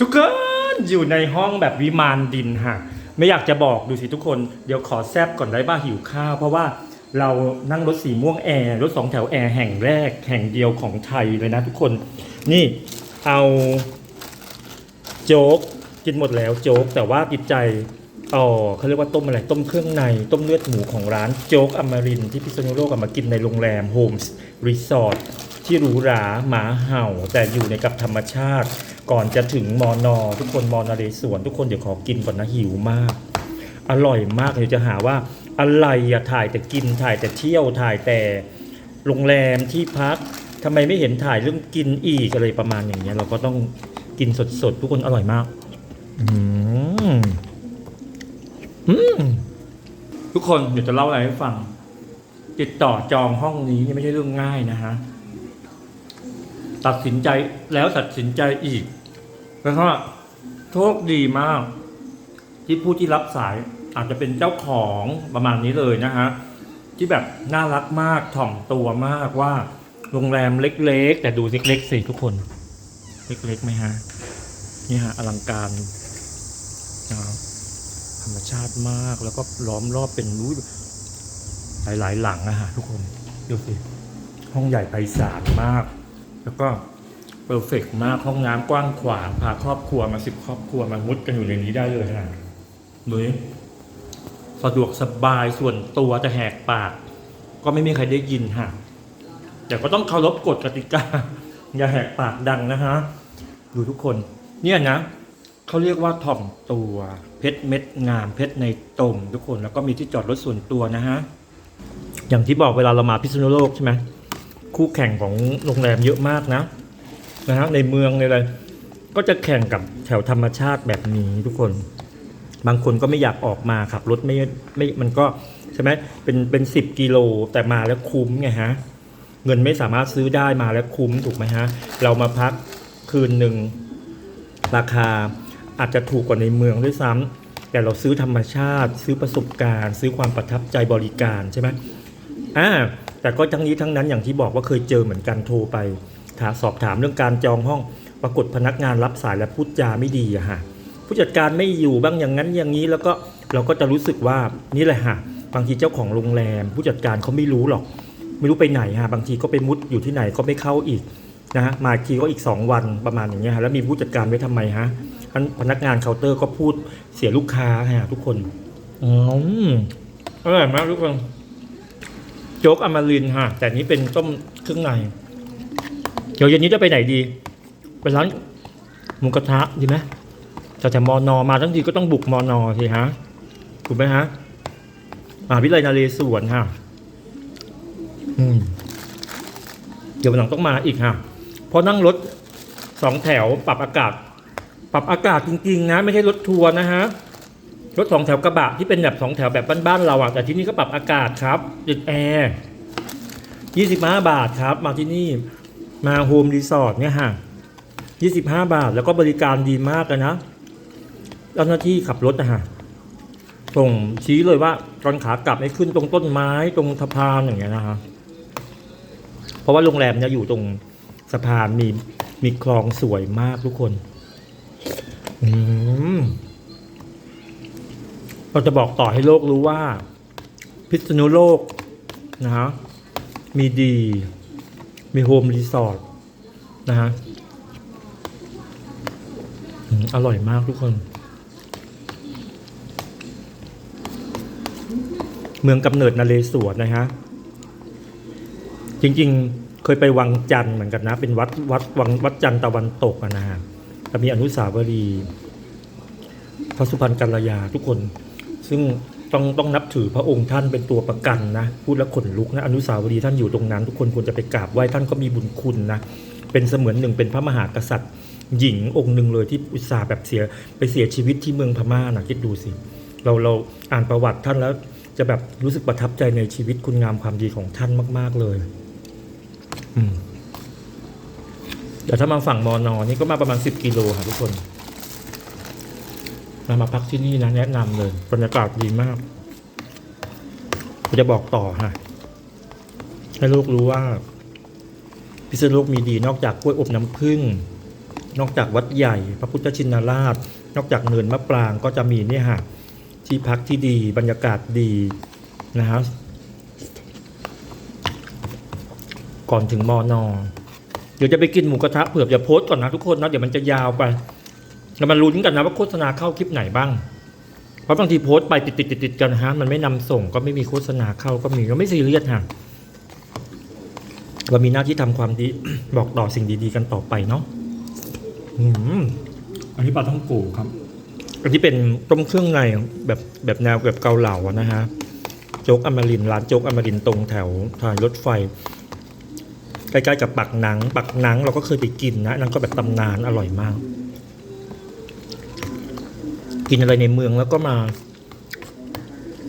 ทุกคนอยู่ในห้องแบบวิมานดินค่ะไม่อยากจะบอกดูสิทุกคนเดี๋ยวขอแซบก่อนได้บ้าหิวข้าว เพราะว่าเรานั่งรถสีม่วงแอร์รถสองแถวแอร์แห่งแรกแห่งเดียวของไทยเลยนะทุกคน นี่เอาโจ๊กกินหมดแล้วโจ๊กแต่ว่าติดใจอ๋อเขาเรียกว่าต้มอะไรต้มเครื่องใน ต้มเลือดหมูของร้านโจ๊กอมรินที่พิษณุโลกเอามากินในโรงแรมโฮมส์รีสอร์ทที่หรูหราหมาเห่า แต่อยู่ในกับธรรมชาติ ก่อนจะถึงมอนอทุกคนมอนเรสวน ทุกคนเดี๋ยวขอกินก่อนนะหิวมาก อร่อยมากเดี๋ยวจะหาว่าอะไรอะถ่ายแต่กินถ่ายแต่เที่ยวถ่ายแต่โรงแรมที่พักทำไมไม่เห็นถ่ายเรื่องกินอีกอะไรประมาณอย่างเงี้ย เราก็ต้องกินสดๆ ทุกคนอร่อยมากอืมอืมทุกคนเดี๋ยวจะเล่าอะไรให้ฟัง ติดต่อจองห้องนี้นี่ไม่ใช่เรื่องง่ายนะฮะตัดสินใจแล้วตัดสินใจอีก แล้วก็โชคดีมาก ที่ผู้ที่รับสายอาจจะเป็นเจ้าของประมาณนี้เลยนะฮะที่แบบน่ารักมากถ่อมตัวมากว่าโรงแรมเล็ก ๆ แต่ดูเล็กๆสิทุกคน เล็กๆไหมฮะนี่ฮะอลังการนะธรรมชาติมากแล้วก็ล้อมรอบเป็นรู้หลายๆหลังอะฮะทุกคนดูสิห้องใหญ่ไพศาลมาก แล้วก็ เพอร์เฟกมากห้องน้ำกว้างขวางพาครอบครัวมาสิบครอบครัวมามุดกันอยู่ในนี้ได้เลยฮะดูดิสะดวกสบายส่วนตัวจะแหกปาก ก็ไม่มีใครได้ยินฮะแต่ก็ต้องเคารพกฎกติกา อย่าแหกปากดังนะฮะดูทุกคน เนี่ยนะเขาเรียกว่าถ่อมตัวเพชรเม็ดงามเพชรในตมทุกคนแล้วก็มีที่จอดรถส่วนตัวนะฮะอย่างที่บอกเวลาเรามาพิษณุโลกใช่ไหมคู่แข่งของโรงแรมเยอะมากนะ นะฮะในเมืองในอะไรก็จะแข่งกับแถวธรรมชาติแบบนี้ทุกคน บางคนก็ไม่อยากออกมาขับรถไม่ไม่มันก็ใช่ไหมเป็นเป็นสิบกิโลแต่มาแล้วคุ้มไงฮะเงินไม่สามารถซื้อได้มาแล้วคุ้มถูกไหมฮะเรามาพักคืนหนึ่งราคาอาจจะถูกกว่าในเมืองด้วยซ้ำแต่เราซื้อธรรมชาติ ซื้อประสบการณ์ ซื้อความประทับใจบริการใช่ไหมอ่าแต่ก็ทั้งนี้ทั้งนั้นอย่างที่บอกว่าเคยเจอเหมือนกันโทรไป สอบถามเรื่องการจองห้อง ปรากฏพนักงานรับสายและพูดจาไม่ดีอะฮะผู้จัดการไม่อยู่บ้างอย่างนั้นอย่างนี้แล้วก็เราก็จะรู้สึกว่านี่แหละฮะบางทีเจ้าของโรงแรม ผู้จัดการเขาไม่รู้หรอก ไม่รู้ไปไหนฮะบางทีก็ไปมุดอยู่ที่ไหนก็ไม่เข้าอีกนะฮะมาทีก็อีก 2 วันประมาณอย่างเงี้ยฮะแล้วมีผู้จัดการไว้ทำไมฮะอันพนักงานเคาน์เตอร์ก็พูดเสียลูกค้าฮะทุกคนอืมอร่อยมากทุกคนโจ๊กอมรินฮะแต่นี้เป็นต้มเครื่องใน เดี๋ยวเย็นนี้จะไปไหนดี ไปร้านหมูกระทะดีไหมแต่แต่มอนอมาทั้งทีก็ต้องบุกมอนอสิฮะถูกไหมฮะอ่าวิไลนาเรศวรฮะอืม เดี๋ยววันหลังต้องมาอีกฮะเพราะนั่งรถสองแถวปรับอากาศ ปรับอากาศจริง ๆ นะ ไม่ใช่รถทัวร์นะฮะรถสองแถวกระบะที่เป็นแบบสองแถวแบบบ้านๆเราอะแต่ที่นี่ก็ปรับอากาศครับติดแอร์ยี่สิบห้าบาทครับ มาที่นี่ มาโฮมรีสอร์ทเนี่ยฮะยี่สิบห้าบาท แล้วก็บริการดีมากเลยนะเจ้าหน้าที่ขับรถนะฮะส่งชี้เลยว่าตอนขากลับให้ขึ้นตรงต้นไม้ตรงสะพานอย่างเงี้ยนะฮะเพราะว่าโรงแรมเนี่ยอยู่ตรงสะพานมีมีคลองสวยมากทุกคนอืมเราจะบอกต่อให้โลกรู้ว่า พิษณุโลกนะฮะมีดี มีโฮมรีสอร์ทนะฮะอร่อยมากทุกคน เมืองกำเนิดนาเรศวรนะฮะ จริงๆ เคยไปวังจันทร์เหมือนกันนะ เป็นวัดวัดวังวัดจันทร์ตะวันตกนะฮะแต่มีอนุสาวรีย์พระสุพรรณกัลยาทุกคน ซึ่ง ต้องต้องนับถือพระองค์ท่านเป็นตัวประกันนะ พูดแล้วขนลุกนะอนุสาวรีย์ท่านอยู่ตรงนั้น ทุกคนควรจะไปกราบไหว้ท่านก็มีบุญคุณนะเป็นเสมือนหนึ่งเป็นพระมหากษัตริย์หญิงองค์หนึ่งเลยที่อุตส่าห์แบบเสียไปเสียชีวิตที่เมืองพม่านะคิดดูสิ เราเราอ่านประวัติท่านแล้วจะแบบรู้สึกประทับใจในชีวิตคุณงามความดีของท่านมาก ๆ เลย อืมเดี๋ยวถ้ามาฝั่งมอนอนี่ก็มาประมาณสิบกิโลค่ะทุกคน มามาพักที่นี่นะแนะนำเลยบรรยากาศดีมากผมจะบอกต่อฮะให้ลูกรู้ว่า พิษณุโลกมีดีนอกจากกล้วยอบน้ำผึ้งนอกจากวัดใหญ่ พระพุทธชินราช นอกจากเนินมะปรางก็จะมีเนี่ยฮะที่พักที่ดีบรรยากาศดีนะครับก่อนถึงมอนอเดี๋ยวจะไปกินหมูกระทะเผื่อจะโพสก่อนนะทุกคนนะเดี๋ยวมันจะยาวไป เรามาลุ้นกันนะว่าโฆษณาเข้าคลิปไหนบ้าง เพราะบางทีโพสต์ไปติดติดติดติดๆกันฮะมันไม่นำส่งก็ไม่มีโฆษณาเข้าก็มีก็ไม่ซีเรียสฮะเรามีหน้าที่ทำความดีบอกต่อสิ่งดีๆกันต่อไปเนาะอืมอันนี้ปลาท่องโกครับ อันนี้เป็นต้มเครื่องในแบบแบบแนวแบบเกาเหลาอะนะฮะ โจ๊กอมรินทร์ร้านโจ๊กอมรินทร์ตรงแถวทางรถไฟใกล้ๆกับปักหนัง ปักหนังเราก็เคยไปกินนะอันนั่นก็แบบตำนานอร่อยมาก กินอะไรในเมืองแล้วก็มา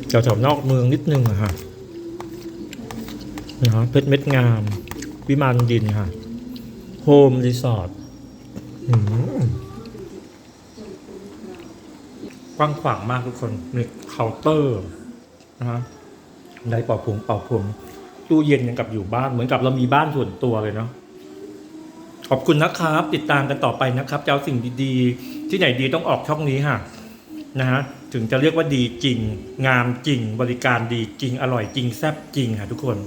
แถวๆนอกเมืองนิดนึงอะฮะนะฮะเพชรเม็ดงาม วิมานดินค่ะโฮมรีสอร์ทกว้างขวางมากทุกคนมีเคาน์เตอร์นะฮะได้ป่าผมป่าผมตู้เย็นยังกับอยู่บ้านเหมือนกับเรามีบ้านส่วนตัวเลยเนาะขอบคุณนะครับ ติดตามกันต่อไปนะครับเจะเอาสิ่งดีๆ ที่ไหนดีต้องออกช่องนี้ค่ะ นะฮะถึงจะเรียกว่าดีจริง งามจริง บริการดีจริง อร่อยจริงแซ่บจริงค่ะทุกคน